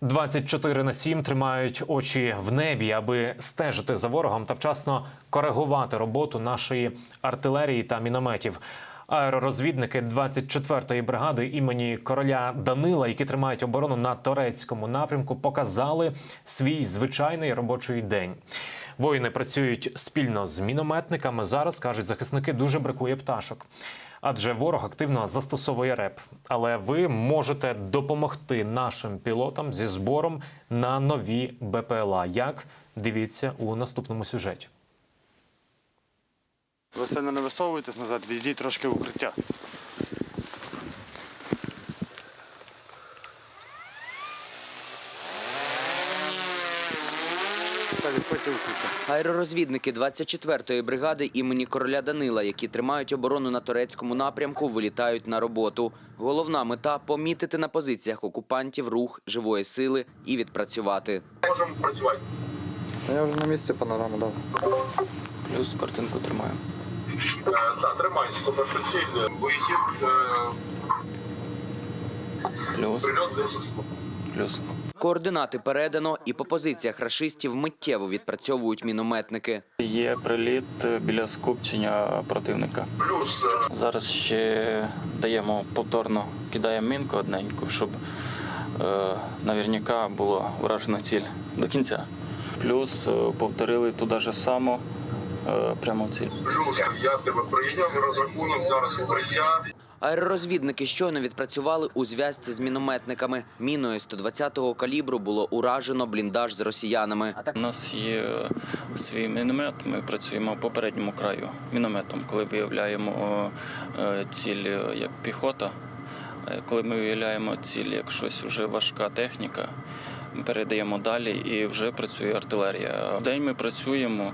24 на 7 тримають очі в небі, аби стежити за ворогом та вчасно коригувати роботу нашої артилерії та мінометів. Аеророзвідники 24-ї бригади імені короля Данила, які тримають оборону на турецькому напрямку, показали свій звичайний робочий день. Воїни працюють спільно з мінометниками. Зараз кажуть захисники, дуже бракує пташок. Адже ворог активно застосовує реп. Але ви можете допомогти нашим пілотам зі збором на нові БПЛА. Як дивіться у наступному сюжеті. Ви сильно не висовуєтесь назад, відійдіть трошки в укриття. Та відходьте в укриття. Аеророзвідники 24-ї бригади імені короля Данила, які тримають оборону на турецькому напрямку, вилітають на роботу. Головна мета помітити на позиціях окупантів рух живої сили і відпрацювати. можемо працювати. Я вже на місці панораму дав. Плюс картинку тримаю. Е, Так, тримайся, тому що ціль е, вихід, е, Плюс, прильот 10 секунд. плюс. Координати передано, і по позиціях рашистів миттєво відпрацьовують мінометники. Є приліт біля скупчення противника. Е, Зараз ще даємо повторно, кидаємо мінку одненьку, щоб е, наверняка було вражена ціль до кінця. Плюс е, повторили туди ж само е, прямо в ціль. плюс я тебе прийняв розрахунок зараз укриття. Аеророзвідники щойно відпрацювали у зв'язці з мінометниками. Міною 120-го калібру було уражено бліндаж з росіянами. У нас є свій міномет, ми працюємо в попередньому краю мінометом, коли виявляємо е, ціль е, як піхота. Е, Коли ми виявляємо ціль як щось вже важка техніка, ми передаємо далі і вже працює артилерія. В день ми працюємо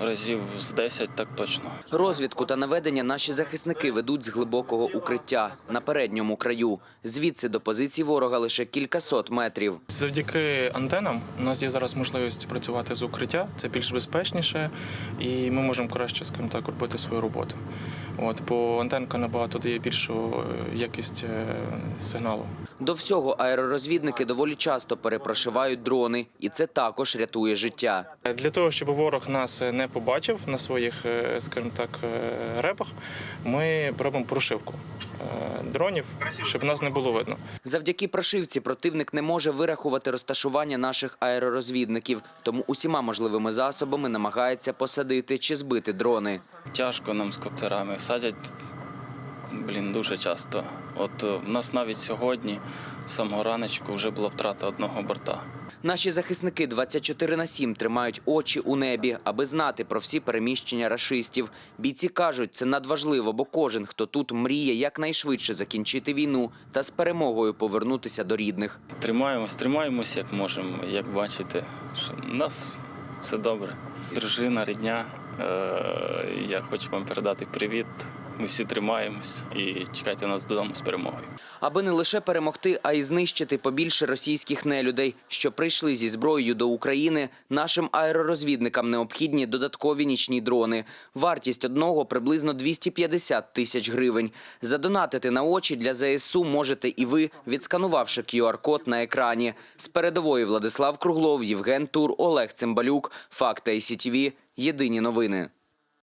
разів з 10, так точно. Розвідку та наведення наші захисники ведуть з глибокого укриття на передньому краю. Звідси до позицій ворога лише кількасот метрів. Завдяки антенам у нас є зараз можливість працювати з укриття. Це більш безпечніше, і ми можемо краще, скажімо так, робити свою роботу. От, бо антенка набагато дає більшу е, якість е, сигналу. До всього аеророзвідники доволі часто перепрошивають дрони, і це також рятує життя. Для того, щоб ворог нас не побачив на своїх, е, скажімо так, е, репах, ми робимо прошивку е, дронів, щоб нас не було видно. Завдяки прошивці противник не може вирахувати розташування наших аеророзвідників, тому усіма можливими засобами намагається посадити чи збити дрони. Тяжко нам з коптерами. Садять блін, дуже часто. От е, в нас навіть сьогодні, з самого раночку, вже була втрата одного борта. Наші захисники 24 на 7 тримають очі у небі, аби знати про всі переміщення рашистів. Бійці кажуть, це надважливо, бо кожен, хто тут мріє якнайшвидше закінчити війну та з перемогою повернутися до рідних. Тримаємось, тримаємось як можемо. Як бачите, що в нас все добре. Дружина, рідня. Е, я хочу вам передати привіт. Ми всі тримаємось і чекайте нас додому з перемогою. Аби не лише перемогти, а й знищити побільше російських нелюдей, що прийшли зі зброєю до України, нашим аеророзвідникам необхідні додаткові нічні дрони. Вартість одного приблизно 250 тисяч гривень. Задонатити на очі для ЗСУ можете і ви, відсканувавши QR-код на екрані. З передової Владислав Круглов, Євген Тур, Олег Цимбалюк, Факти ICTV. Єдині новини.